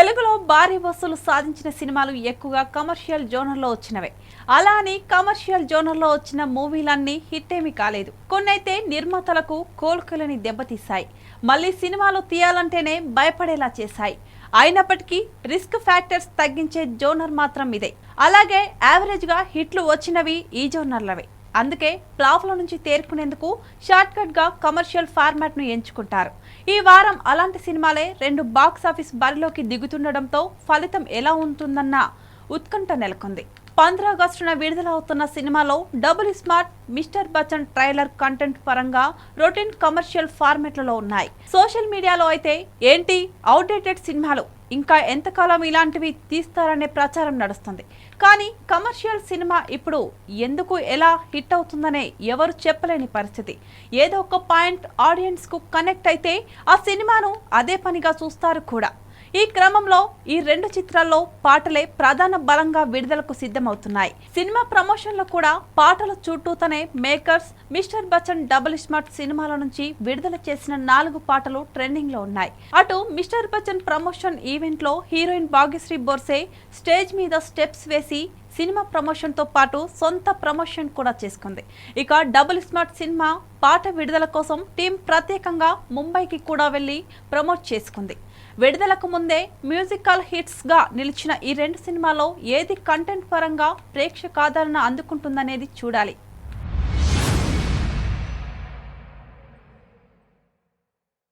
తెలుగులో భారీ వసూలు సాధించిన సినిమాలు ఎక్కువగా కమర్షియల్ జోనర్లో వచ్చినవే. అలా అని కమర్షియల్ జోనర్లో వచ్చిన మూవీలన్నీ హిట్ ఏమీ కాలేదు. కొన్నైతే నిర్మాతలకు కోలుకలని దెబ్బతీశాయి. మళ్ళీ సినిమాలు తీయాలంటేనే భయపడేలా చేశాయి. అయినప్పటికీ రిస్క్ ఫ్యాక్టర్స్ తగ్గించే జోనర్ మాత్రం ఇదే. అలాగే యావరేజ్గా హిట్లు వచ్చినవి ఈ జోనర్లవే. అందుకే ప్లాఫ్ల నుంచి తేరుకునేందుకు షార్ట్కట్గా కమర్షియల్ ఫార్మాట్ను ఎంచుకుంటారు. ఈ వారం అలాంటి సినిమాలే రెండు బాక్స్ ఆఫీస్ బరిలోకి దిగుతుండడంతో ఫలితం ఎలా ఉంటుందన్న ఉత్కంఠ నెలకొంది. పంద్ర ఆగస్టున విడుదలవుతున్న సినిమాలో double smart mister Bachchan trailer content పరంగా రొటీన్ కమర్షియల్ ఫార్మెట్లలో ఉన్నాయి. సోషల్ మీడియాలో అయితే ఏంటి అవుట్డేటెడ్ సినిమాలు ఇంకా ఎంతకాలం ఇలాంటివి తీస్తారనే ప్రచారం నడుస్తుంది. కానీ కమర్షియల్ సినిమా ఇప్పుడు ఎందుకు ఎలా హిట్ అవుతుందనే ఎవరు చెప్పలేని పరిస్థితి. ఏదో ఒక పాయింట్ ఆడియన్స్కు కనెక్ట్ అయితే ఆ సినిమాను అదే పనిగా చూస్తారు కూడా. ఈ క్రమంలో ఈ రెండు చిత్రాల్లో పాటలే ప్రధాన బలంగా విడుదలకు సిద్ధమవుతున్నాయి. సినిమా ప్రమోషన్లో కూడా పాటల చుట్టూతనే makers mister Bachchan double smart సినిమాల నుంచి విడుదల చేసిన నాలుగు పాటలు ట్రెండింగ్లో ఉన్నాయి. అటు మిస్టర్ బచ్చన్ ప్రమోషన్ ఈవెంట్లో హీరోయిన్ భాగ్యశ్రీ బోర్సే స్టేజ్ మీద స్టెప్స్ వేసి సినిమా ప్రమోషన్తో పాటు సొంత ప్రమోషన్ కూడా చేసుకుంది. ఇక డబుల్ స్మార్ట్ సినిమా పాట విడుదల కోసం టీం ప్రత్యేకంగా ముంబైకి కూడా వెళ్ళి ప్రమోట్ చేసుకుంది. విడుదలకు ముందే మ్యూజికల్ హిట్స్గా నిలిచిన ఈ రెండు సినిమాలో ఏది కంటెంట్ పరంగా ప్రేక్షకాదరణ అందుకుంటుందనేది చూడాలి.